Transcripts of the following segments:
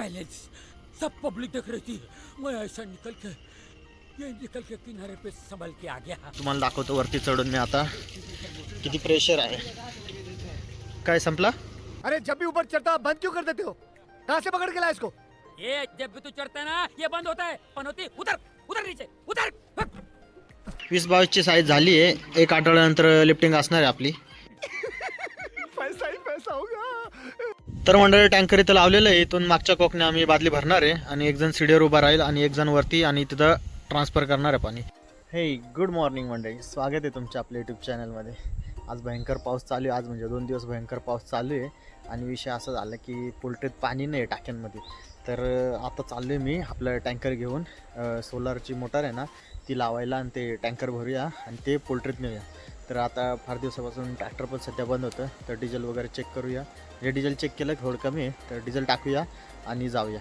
Balance सब public देख रही थी। मैं ऐसा निकल के ये निकल के किनारे पे संभल के आ गया। तुम्हाला दाखवतो वरती चढून मी आता। किती प्रेशर आहे काय संपला? अरे जब भी ऊपर चढ़ता बंद क्यों कर देते हो? कहाँ से पकड़ के लाया इसको? ये जब भी तू चढ़ता है ना ये बंद होता है। पनौती उधर उधर नीचे उधर। वीस बावीसची साईज झाली आहे. एक आठवड्यानंतर लिफ्टिंग असणार आहे आपली. पैसा ही पैसा होगा तर मंडळी टँकर इथं लावलेलं आहे. इथून मागच्या कोकने आम्ही बादली भरणार आहे आणि एक जण सीडीवर उभा राहील आणि एक जण वरती आणि तिथं ट्रान्सफर करणार आहे पाणी. हे गुड मॉर्निंग मंडळी. स्वागत आहे तुमच्या आपल्या यूट्यूब चॅनलमध्ये आज भयंकर पाऊस चालू आहे. आज म्हणजे दोन दिवस भयंकर पाऊस चालू आहे. आणि विषय असं झाला की पोल्ट्रीत पाणी नाही टाक्यांमध्ये. तर आता चाललो आहे मी आपलं टँकर घेऊन. सोलारची मोटार आहे ना ती लावायला आणि ते टँकर भरूया आणि ते पोल्ट्रीत नेऊया. तर आता फार दिवसापासून ट्रॅक्टर पण सध्या बंद होतं. तर डिझेल वगैरे चेक करूया. जे डिझेल चेक केलं थोडं कमी आहे तर डिझेल टाकूया आणि जाऊया.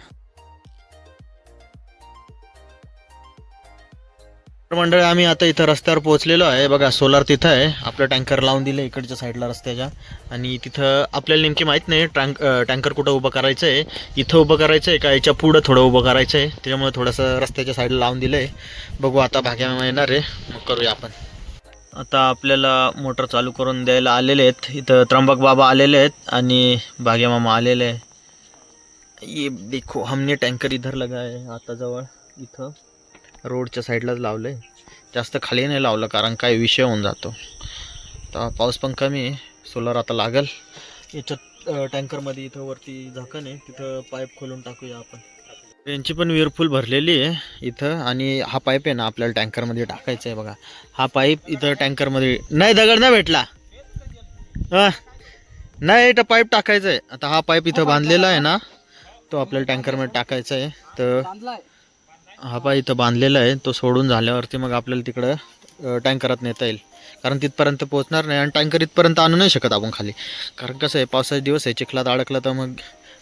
तर मंडळी आम्ही आता इथं रस्त्यावर पोहोचलेलो आहे. बघा सोलार तिथं आहे. आपलं टँकर लावून दिलं इकडच्या साईडला रस्त्याच्या. आणि तिथं आपल्याला नेमकी माहीत नाही टँक टँकर कुठं उभं करायचं आहे. इथं उभं करायचं आहे का? याच्या पुढं थोडं उभं करायचं आहे. त्याच्यामुळे थोडंसं रस्त्याच्या साईडला लावून दिलं आहे बघू आता भाग्या येणार आहे. मग करूया आपण. आता आपल्याला मोटर चालू करून द्यायला आलेले आहेत. इथं त्र्यंबक बाबा आलेले आहेत आणि भाग्या मामा आलेले आहे ये देखो हमने टँकर इधर लगा आहे आता जवळ इथं. रोडच्या साईडलाच लावलं आहे जास्त खाली नाही लावलं कारण काय विषय होऊन जातो. तर पाऊस पण कमी आहे सोलर आता लागेल. याच्यात टँकरमध्ये इथं वरती झाकण आहे तिथं पाईप खोलून टाकूया आपण. यांची पण विरफुल भरलेली आहे इथं. आणि हा पाईप आहे ना आपल्याला टँकरमध्ये टाकायचा आहे बघा. हा पाईप इथं टँकरमध्ये नाही दगड नाही भेटला. हां. नाही इथं पाईप टाकायचा आहे. आता हा पाईप इथं बांधलेला आहे ना तो आपल्याला टँकरमध्ये टाकायचा आहे. तर हा पाय इथं बांधलेला आहे. तो सोडून झाल्यावरती मग आपल्याला तिकडं टँकरात नेता येईल. कारण तिथपर्यंत पोहोचणार नाही आणि टँकर इथपर्यंत आणू नाही शकत आपण खाली. कारण कसं आहे पावसाचे दिवस आहे. चिखलात अडकला तर मग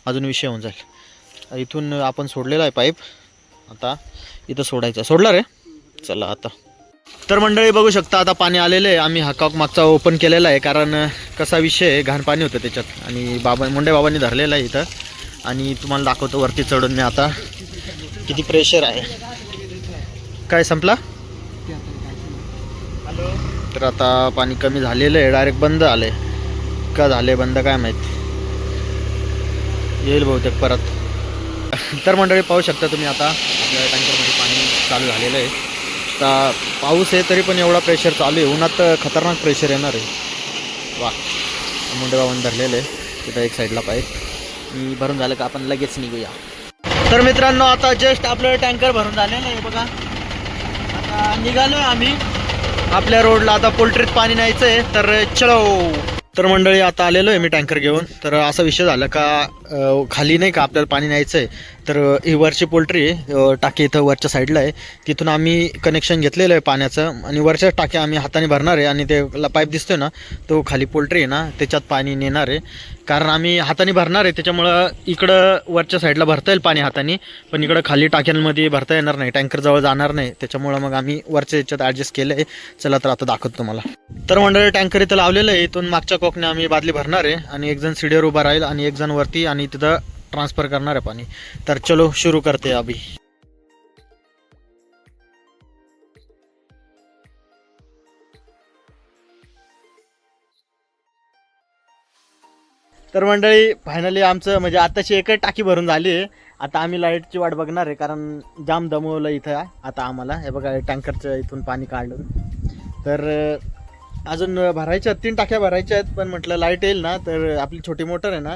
अजून विषय होऊन जाईल. इथून आपण सोडलेला आहे पाईप. आता इथं सोडायचं. सोडला रे? चला आता. तर मंडळी बघू शकता आता पाणी आलेलं आहे. आम्ही हा कॉक मागचा ओपन केलेला आहे. कारण कसा विषय आहे? घाण पाणी होतं त्याच्यात. आणि बाबा मुंडे बाबांनी धरलेलं आहे इथं. आणि तुम्हाला दाखवतो वरती चढून मी आता. किती प्रेशर आहे. काय संपला? तर आता पाणी कमी झालेलं आहे. डायरेक्ट बंद आलंय. का झाले बंद काय माहीत. येईल बहुतेक परत. तर मंडळी पाहू शकता तुम्ही आता. आपल्या टँकरमध्ये पाणी चालू झालेलं आहे. आता पाऊस आहे तरी पण एवढा प्रेशर चालू आहे. उन्हात तर खतरनाक प्रेशर येणार आहे. वा मुंडेबाबांनी धरलेलं आहे. तिथं एक साईडला पाईप मी भरून झालं का आपण लगेच निघूया. तर मित्रांनो आता जस्ट आपलं टँकर भरून झालेलं आहे बघा. आता निघालो आम्ही. आपल्या रोडला आता पोल्ट्रीत पाणी न्यायचं आहे तर चलो. तर मंडळी आता आलेलो आहे मी टँकर घेऊन. तर असा विषय झाला का खाली नाही का आपल्याला पाणी न्यायचं आहे तर ही वरची पोल्ट्री आहे. टाकी इथं वरच्या साईडला आहे. तिथून आम्ही कनेक्शन घेतलेलं आहे पाण्याचं. आणि वरच्या टाक्या आम्ही हाताने भरणार आहे. आणि ते पाईप दिसतोय ना तो खाली पोल्ट्री आहे ना त्याच्यात पाणी नेणार आहे. कारण आम्ही हाताने भरणार आहे. त्याच्यामुळं इकडं वरच्या साईडला भरता येईल पाणी हाताने. पण इकडं खाली टाक्यांमध्ये भरता येणार नाही. टँकरजवळ जाणार नाही. त्याच्यामुळं मग आम्ही वरच्या याच्यात ॲडजस्ट केलं आहे. चला तर आता दाखवतो तुम्हाला. तर मंडळी टँकर इथं लावलेलं आहे. इथून मागच्या कोकने आम्ही बादली भरणार आहे. आणि एक जण सीडीवर उभा राहील. आणि एक जण वरती आणि तिथं ट्रान्सफर करणार आहे पाणी. तर चलो सुरू करते अभि. तर मंडळी फायनली आमचं म्हणजे आताची एकच टाकी भरून झाली. आहे आता आम्ही लाईटची वाट बघणार आहे कारण जाम दमवलं इथं. आता आम्हाला हे बघा टँकरचं इथून पाणी काढलं तर अजून भरायच्या आहेत, तीन टाक्या भरायच्या आहेत पण म्हटलं लाइट येईल ना तर आपली छोटी मोटर आहे ना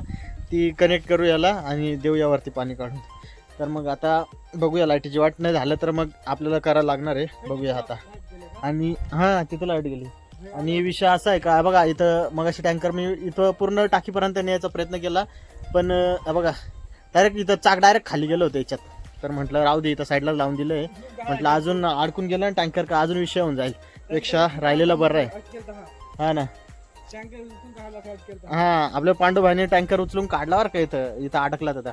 ती कनेक्ट करू याला आणि देऊ यावरती पाणी काढून. तर मग आता बघूया लाईटीची वाट नाही झालं तर मग आपल्याला करायला लागणार आहे. बघूया आता. आणि हां तिथं लाइट गेली. आणि विषय असा आहे का बघा इथं मग अशी टँकर मी इथं पूर्ण टाकीपर्यंत न्यायचा प्रयत्न केला. पण बघा डायरेक्ट इथं चाक डायरेक्ट खाली गेलं होतं याच्यात. तर म्हटलं राहू दे इथं साईडला लावून दिलं आहे म्हटलं अजून अडकून गेलं टँकर का अजून विषय होऊन जाईल. पेक्षा राहिलेला बरं आहे. हा ना. हा आपल्या पांडुभाईने टँकर उचलून काढला बरं का इथं इथं अडकला होता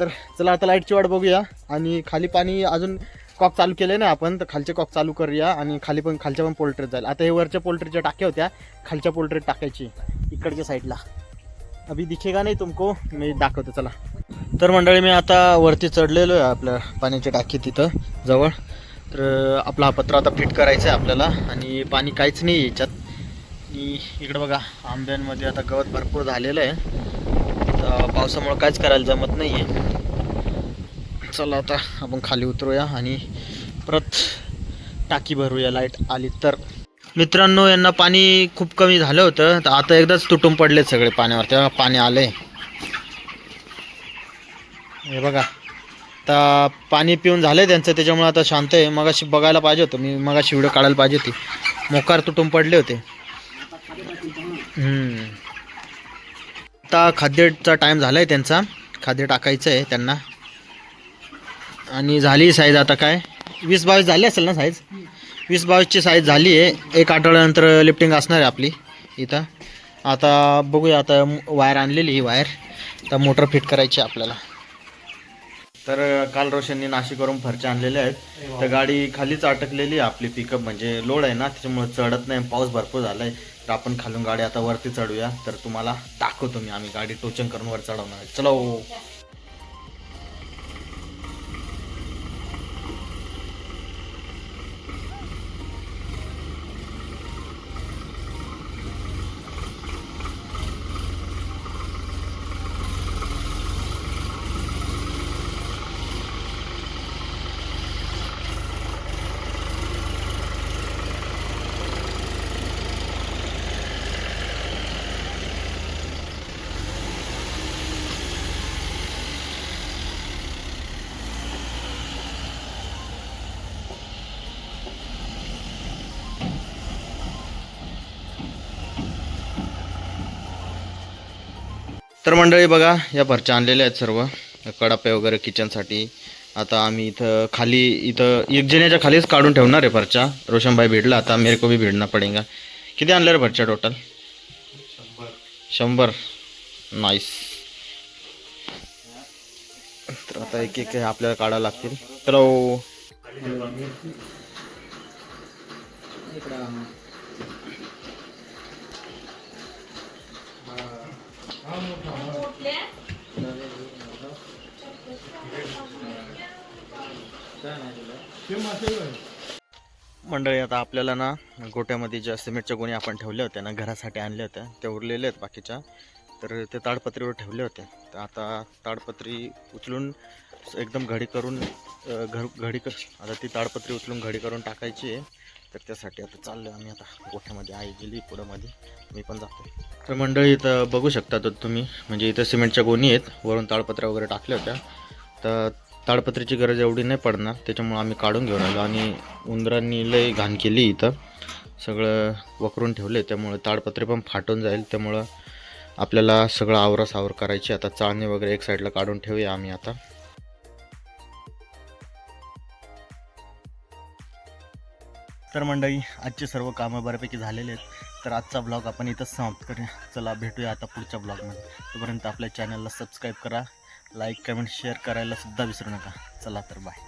तर चला आता लाईटची वाट बघूया. आणि खाली पाणी अजून कॉक चालू केले ना आपण तर खालचे कॉक चालू करूया. आणि खाली पण खालच्या पण पोल्ट्रीत जाईल. आता हे वरच्या पोल्ट्रीच्या टाक्या होत्या खालच्या पोल्ट्रीत टाकायची इकडच्या साईडला अभि दिखेगा नाही तुमको? मी दाखवतो चला. तर मंडळी मी आता वरती चढलेलो आहे आपल्या पाण्याची टाकी तिथं जवळ. तर आपला हा पत्र आता फिट करायचा आहे आपल्याला. आणि पाणी काहीच नाही याच्यात. की इकडे बघा आंब्यांमध्ये आता गवत भरपूर झालेलं आहे. तर पावसामुळं काहीच करायला जमत नाही आहे चला आता आपण खाली उतरूया आणि परत टाकी भरूया लाइट आली तर. मित्रांनो यांना पाणी खूप कमी झालं होतं. तर आता एकदाच तुटून पडले सगळे पाण्यावर. तेव्हा पाणी आले हे बघा. आता पाणी पिऊन झालंय त्यांचं त्याच्यामुळे आता शांत आहे. मगाशी बघायला पाहिजे होतं. मी मगाशी व्हिडिओ काढायला पाहिजे होती. मोकार तुटून पडले होते. आता खाद्यचा टाईम झाला आहे त्यांचा. खाद्य टाकायचं आहे त्यांना. आणि झाली साईज आता काय? वीस बावीस झाली असेल ना साईज वीस बावीसची साईज झाली आहे. एक आठवड्यानंतर लिफ्टिंग असणार आहे आपली इथं. आता बघूया आता वायर आणलेली ही वायर तर मोटर फिट करायची आहे आपल्याला. तर काल रोशननी नाशिकवरून फरच्या आणलेल्या आहेत. तर गाडी खालीच अटकलेली आहे आपली पिकअप म्हणजे लोड आहे ना त्याच्यामुळे चढत नाही पाऊस भरपूर झाला आहे तर आपण खालून गाडी आता वरती चढूया. तर तुम्हाला दाखवतो मी आम्ही गाडी टोचन करून वर चढवणार चलो. तर मंडळी बघा या भरच्या आणलेल्या आहेत सर्व. कडापे वगैरे किचनसाठी आता आम्ही इथं खाली इथं एक जण्याच्या खालीच काढून ठेवणार आहे भरच्या. रोशनभाई भिडला आता मेरे को भी भेटना पडेगा. किती आणलं रे भरच्या टोटल शंभर. नाईस तर आता एक एक आपल्याला काढावं लागतील. तर मंडळी आता आपल्याला ना गोट्यामध्ये ज्या सिमेंटच्या गोणी आपण ठेवल्या होत्या ना घरासाठी आणल्या होत्या. त्या उरलेल्या आहेत बाकीच्या. तर ते ताडपत्रीवर ठेवले होते. तर आता ताडपत्री उचलून एकदम घडी करून घर घडी कर आता ती ताडपत्री उचलून घडी करून टाकायची आहे. तर त्यासाठी आता चाललो आम्ही आता गोठ्यामध्ये आई गेली पुढंमध्ये. मी पण जातो तर मंडळी इथं बघू शकता तर तुम्ही. म्हणजे इथं सिमेंटच्या गोणी आहेत. वरून ताडपत्र्या वगैरे टाकल्या होत्या. तर ताडपत्रीची गरज एवढी नाही पडणार. त्याच्यामुळं आम्ही काढून घेऊन आलो. आणि उंदरांनी लय घाण केली इथं. सगळं वकरून ठेवले त्यामुळे ताडपत्रे पण फाटून जाईल. त्यामुळं आपल्याला सगळं आवरा सावर करायची आता चाळणी वगैरे एक साईडला काढून ठेवूया आम्ही आता. तर मंडळी आजचे सर्व कामं बऱ्यापैकी झालेले आहेत. तर आजचा ब्लॉग आपण इथंच समाप्त करूया. चला भेटूया आता पुढच्या ब्लॉगमध्ये तोपर्यंत आपल्या चॅनलला सबस्क्राईब करा. लाईक कमेंट शेअर करायला सुद्धा विसरू नका. चला तर बाय